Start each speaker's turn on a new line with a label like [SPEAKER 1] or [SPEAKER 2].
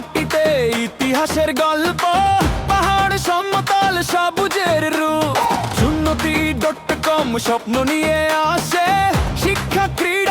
[SPEAKER 1] মাটিতে ইতিহাসের গল্প, পাহাড় সমতল সবুজের রূপ। সুন্নতি ডট কম স্বপ্ন নিয়ে আসে শিক্ষা ক্রীড়া